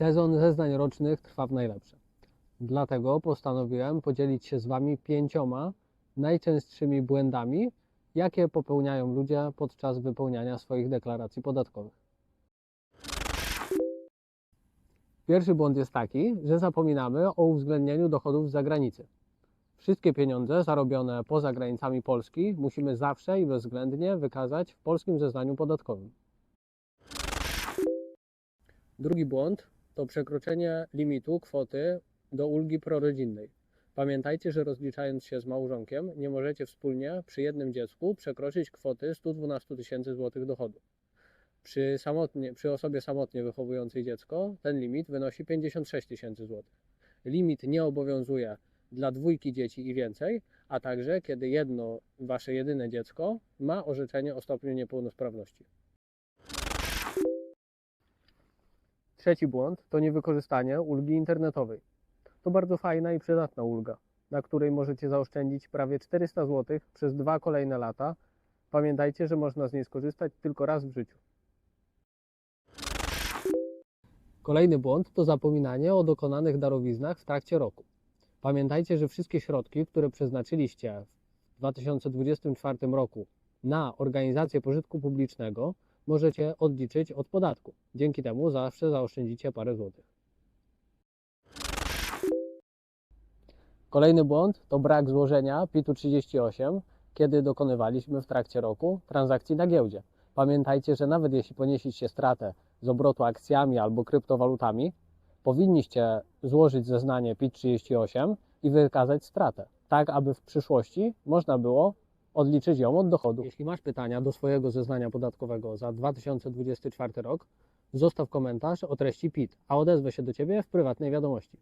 Sezon zeznań rocznych trwa w najlepsze. Dlatego postanowiłem podzielić się z Wami pięcioma najczęstszymi błędami, jakie popełniają ludzie podczas wypełniania swoich deklaracji podatkowych. Pierwszy błąd jest taki, że zapominamy o uwzględnieniu dochodów z zagranicy. Wszystkie pieniądze zarobione poza granicami Polski musimy zawsze i bezwzględnie wykazać w polskim zeznaniu podatkowym. Drugi błąd to przekroczenie limitu kwoty do ulgi prorodzinnej. Pamiętajcie, że rozliczając się z małżonkiem, nie możecie wspólnie przy jednym dziecku przekroczyć kwoty 112 tysięcy złotych dochodu. Przy, samotnie, przy osobie samotnie wychowującej dziecko ten limit wynosi 56 tysięcy złotych. Limit nie obowiązuje dla dwójki dzieci i więcej, a także kiedy jedno wasze jedyne dziecko ma orzeczenie o stopniu niepełnosprawności. Trzeci błąd to niewykorzystanie ulgi internetowej. To bardzo fajna i przydatna ulga, na której możecie zaoszczędzić prawie 400 zł przez dwa kolejne lata. Pamiętajcie, że można z niej skorzystać tylko raz w życiu. Kolejny błąd to zapominanie o dokonanych darowiznach w trakcie roku. Pamiętajcie, że wszystkie środki, które przeznaczyliście w 2024 roku na organizację pożytku publicznego, możecie odliczyć od podatku. Dzięki temu zawsze zaoszczędzicie parę złotych. Kolejny błąd to brak złożenia PIT-u 38, kiedy dokonywaliśmy w trakcie roku transakcji na giełdzie. Pamiętajcie, że nawet jeśli ponieśliście stratę z obrotu akcjami albo kryptowalutami, powinniście złożyć zeznanie PIT 38 i wykazać stratę, tak aby w przyszłości można było odliczyć ją od dochodu. Jeśli masz pytania do swojego zeznania podatkowego za 2024 rok, zostaw komentarz o treści PIT, a odezwę się do Ciebie w prywatnej wiadomości.